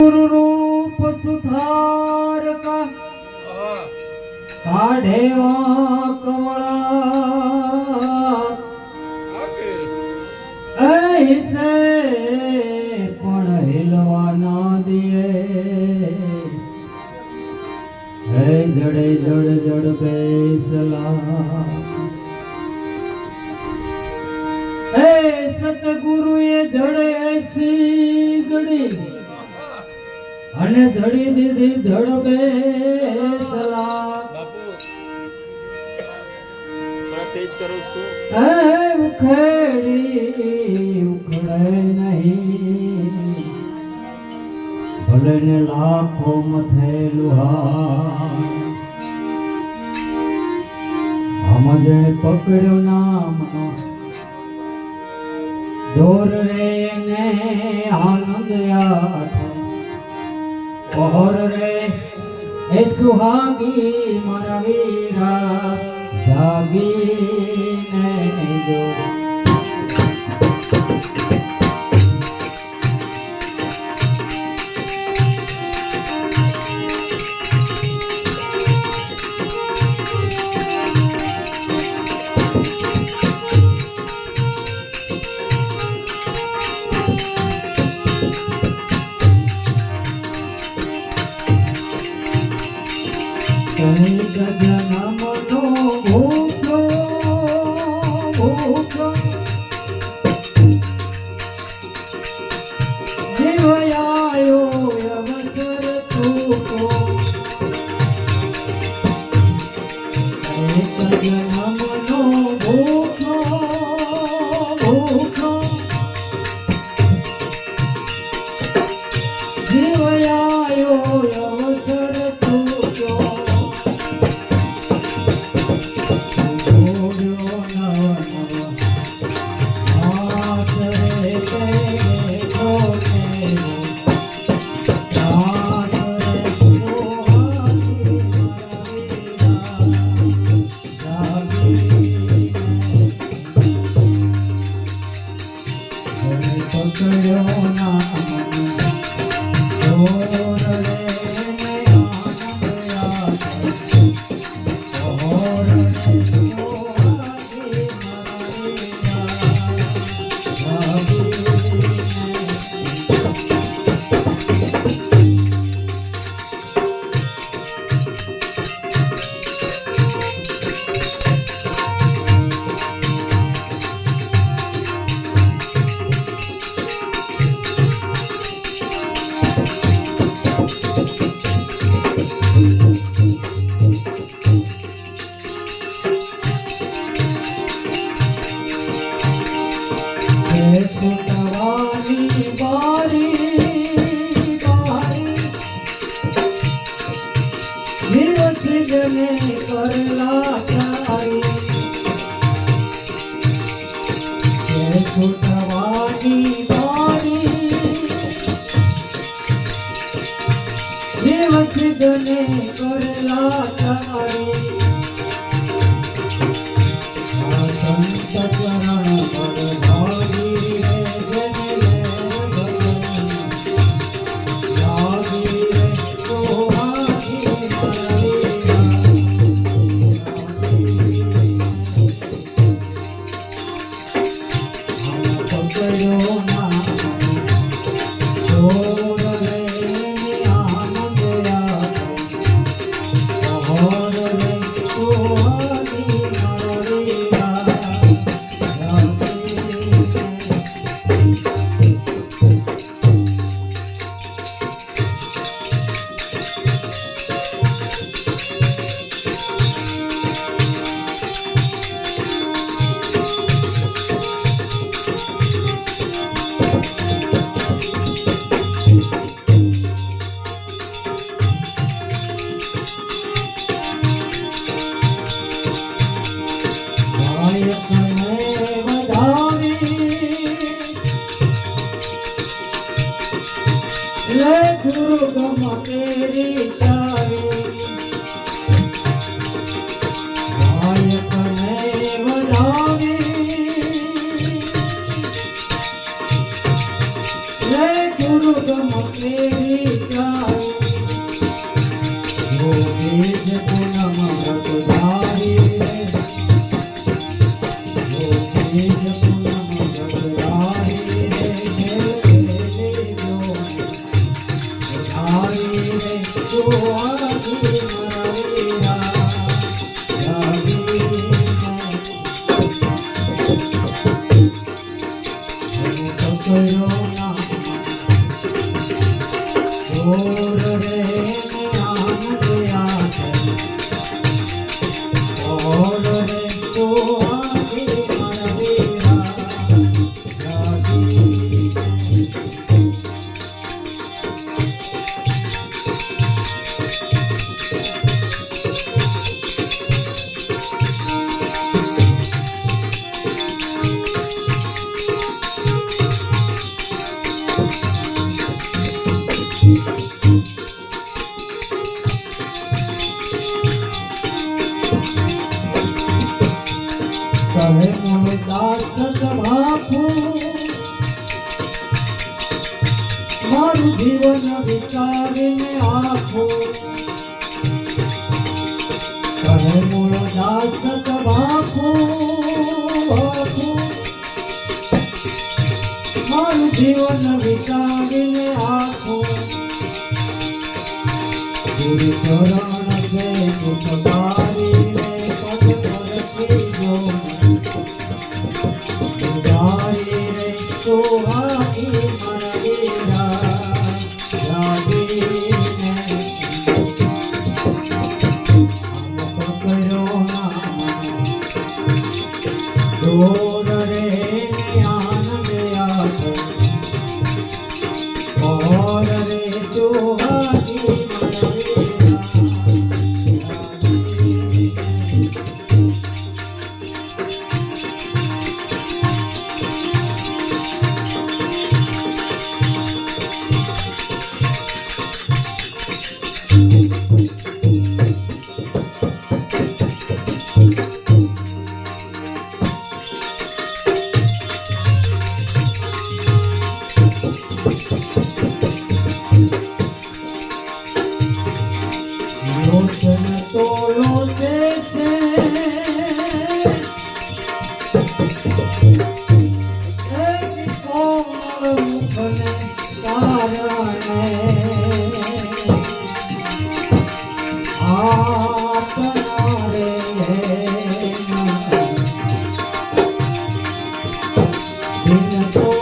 ગુરુ રૂપ સુધારક કાઢેવા કમળા ऐसे પણ હિલવા ના દિયે હે જડે જડ જડ બેસલા હે સતગુરુએ જડે એસી અને જડી દીધી ઝડપે ઉખેડી ઉખડે નહીં. ભલે લાખો મથે લુહા નામ. દોર રે ને આનંદ આઠ ઓહર રે એ સુહાગી મારા વીરા જાગીને જો. me escutar. दुर्गम तेरी चारों Not દિન તો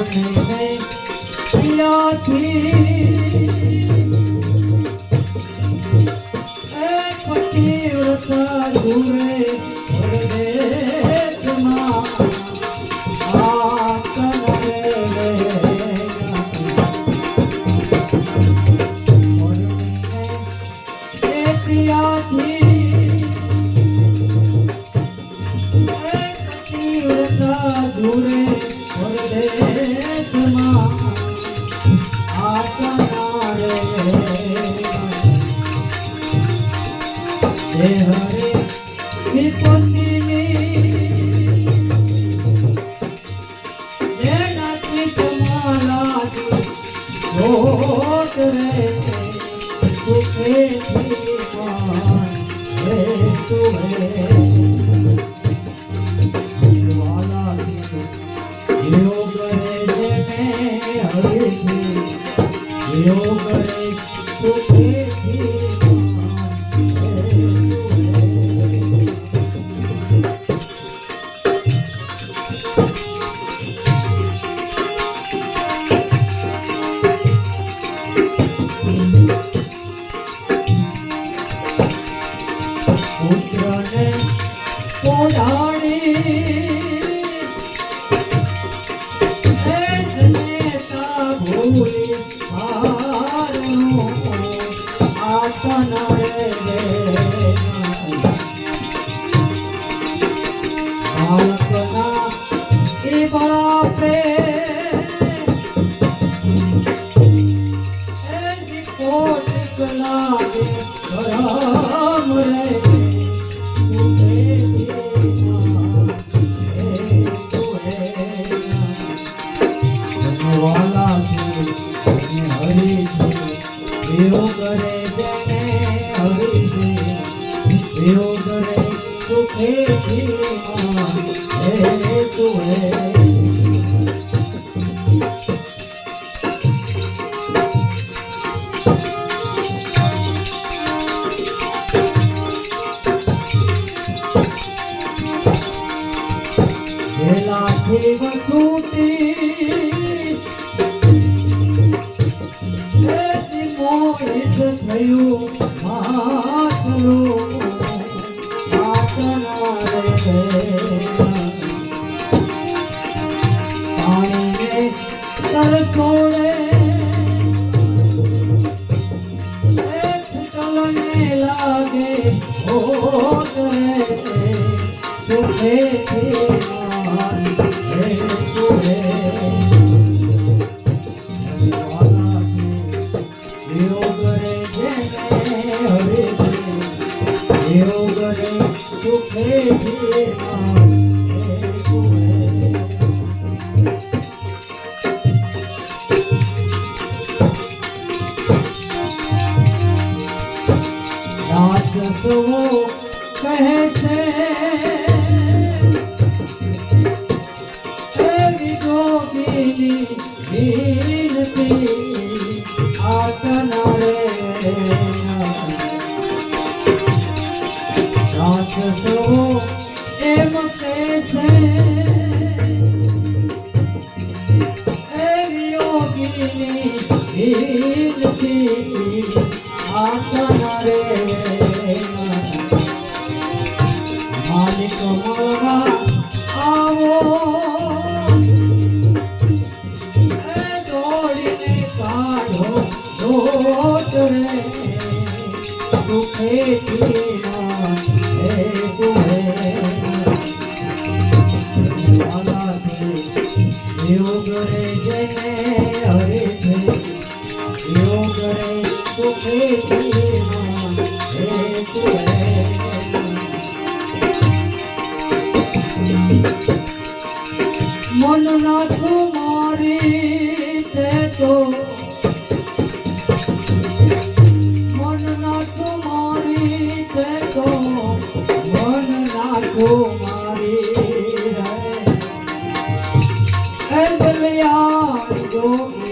પરણે પ્રિયાથી લોટ one on જીવન હે તુરે তুমি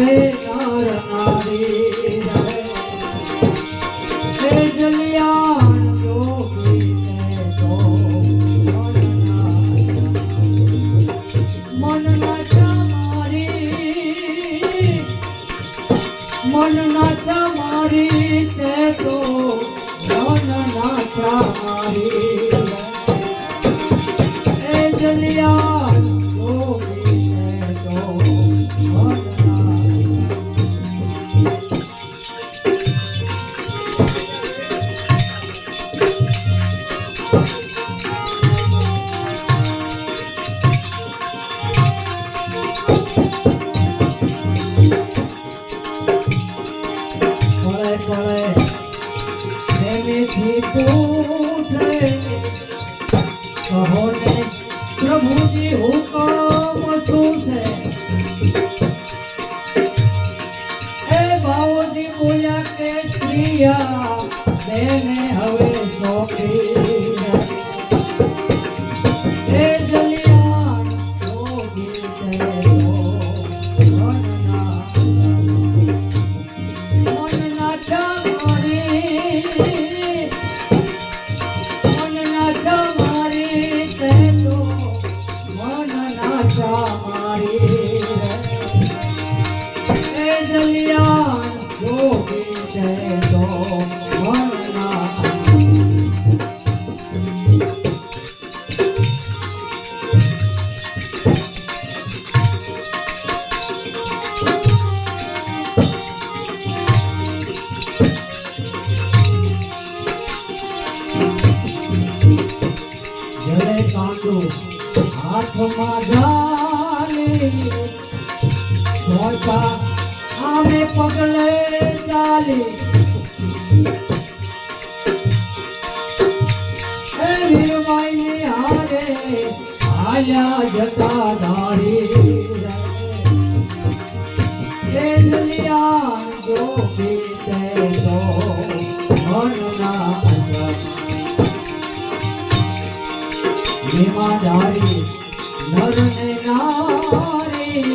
Allez. Depois 원하 હેમા નારી નર ને નારી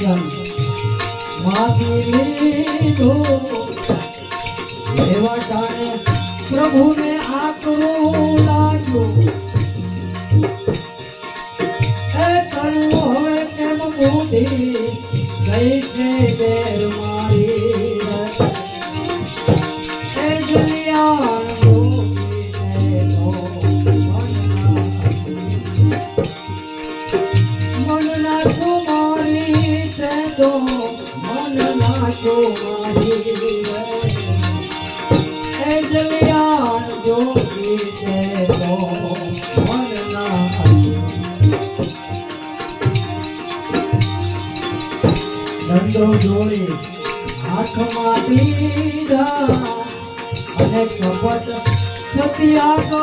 ધ્યાન માગી દો એવા ટાણે પ્રભુને આકરો લાગ્યો. Maria.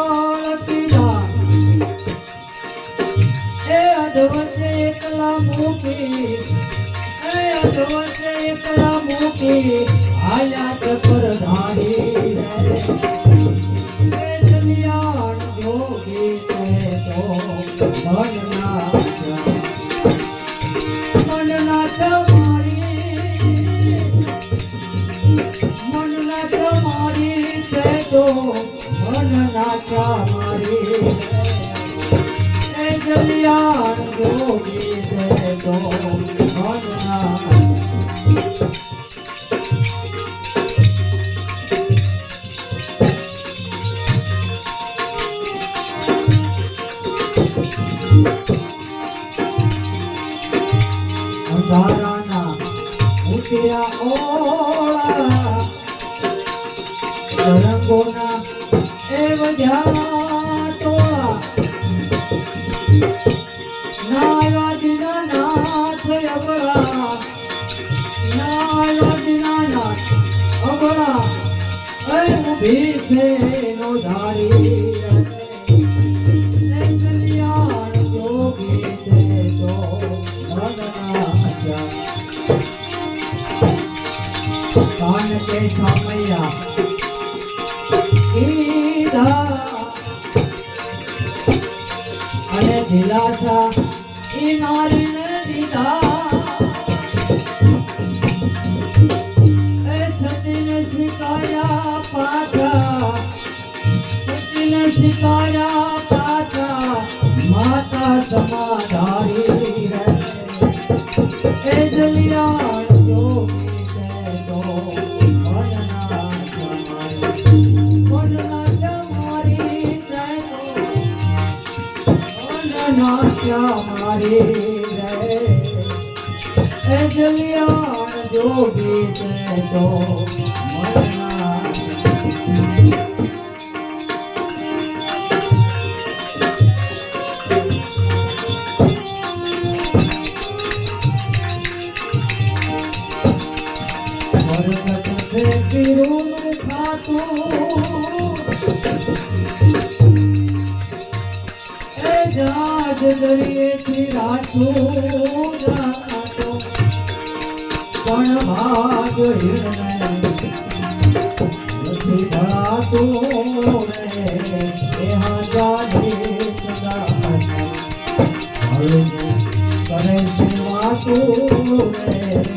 જલિયા ગોગી જય ગો પીઠે નો ધારી. हमारे जलिया जो बीत तो કરે છે વાસુ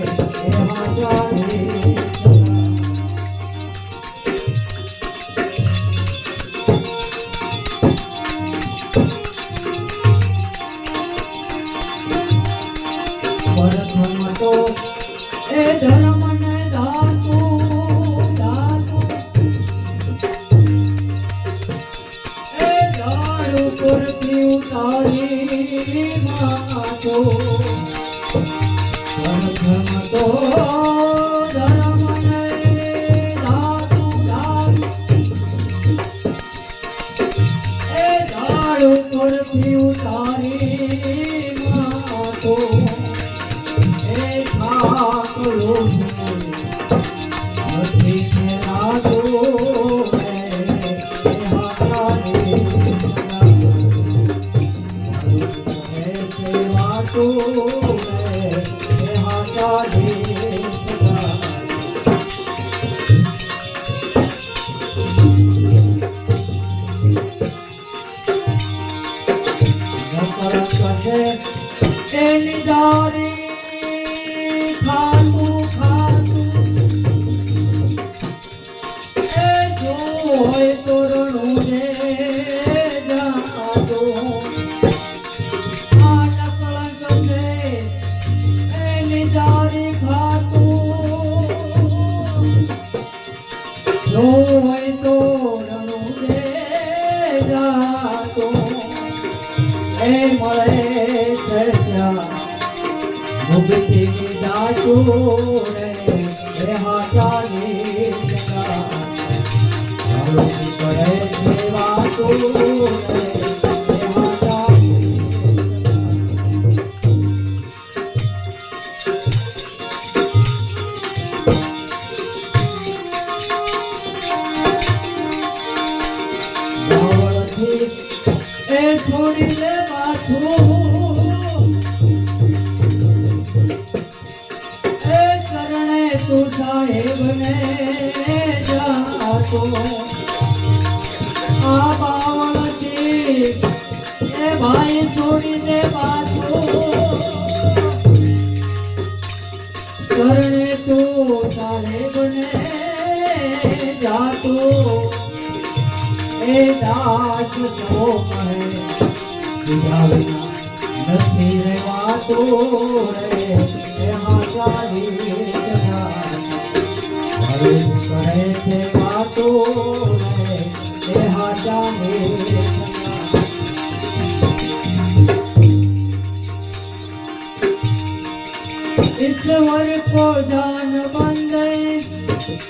તારે માતો Hare Krishna. તું સાહેબને જાતો. આ બાવળથી એ ભાઈ છોડીને પાછો. કરણે તું સાહેબને જાતો. એ દાસ તો કહે નથી રેવાતો રે. Jesus.